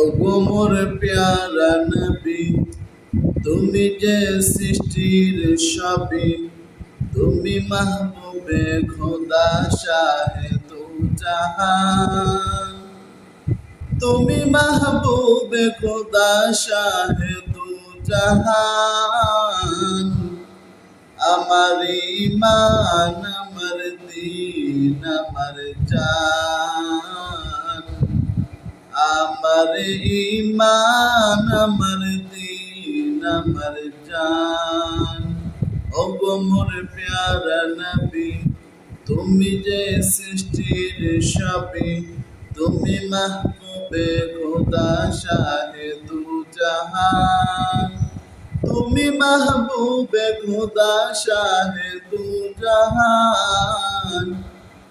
ও গোমর প্যারা নবী, তুমি যে সৃষ্টির সবই, তুমি মাহবুবে খোদা শাহে তু জাহান তুমি মাহবুবে খোদা শাহে তু জাহান আমার ইমান আমার দিন, আমার জান আমার ইমান আমার দিন, আমার জান। ও মোর প্যারা নবী, তুমি যে সৃষ্টির সবই, তুমি মাহবুবে খোদা শাহে তু জাহান তুমি মাহবুবে খোদা শাহে তু জাহান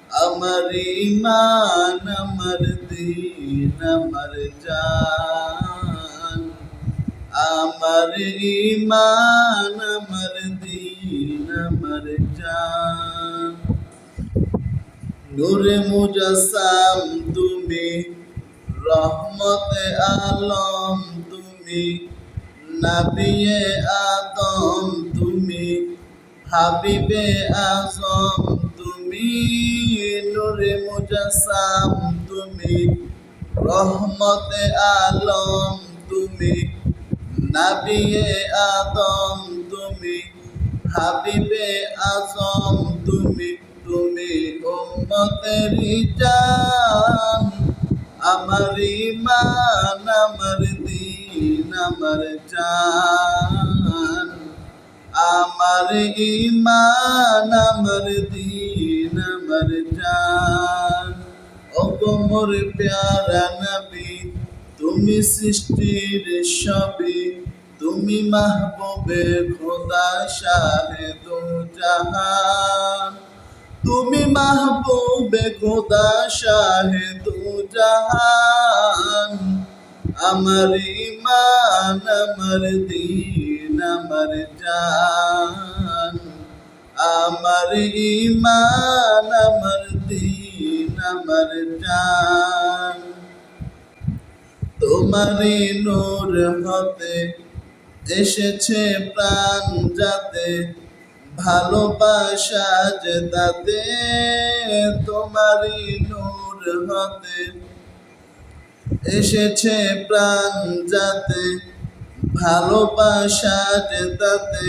আমার ইমান আমার দিন আমার জান আমার ইমান আমার দিন আমার জান নূরে মুজাসাম তুমি রহমতে আলম তুমি নাবিয়ে আদম তুমি হাবিবে আজম তুমি নূরে মুজাসাম তুমি। রহমতে আলম তুমি। নাবিয়ে আদম তুমি। হাবিবে আজম তুমি। তুমি উম্মতের জান। আমার ইমান আমার দিন, আমার জান। আমার ইমান আমার দিন, আমার জান। ও গোমর প্যারা নবী, তুমি সৃষ্টির সবই, তুমি মাহবুবে খোদা শাহে দু জাহান তুমি মাহবুবে খোদা শাহে দু জাহান আমার ইমান আমার দিন, আমার জান। আমার ইমান আমার আমার জান তোমারই নূর হতে এসেছে প্রাণ যাতে, ভালোবাসা যে তাতে, তোমারই নূর হতে এসেছে প্রাণ যাতে, ভালোবাসা যে তাতে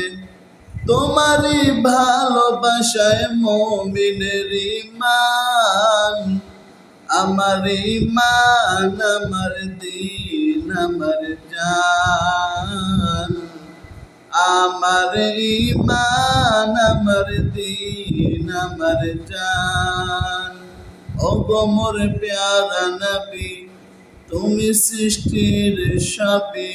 তোমারই ভালোবাসায় মমিনের ইমান আমার ইমান আমার দিন, আমার জান। আমার ইমান আমার দিন, আমার জান। ও গোমর প্যারা নবী, তুমি সৃষ্টির সবই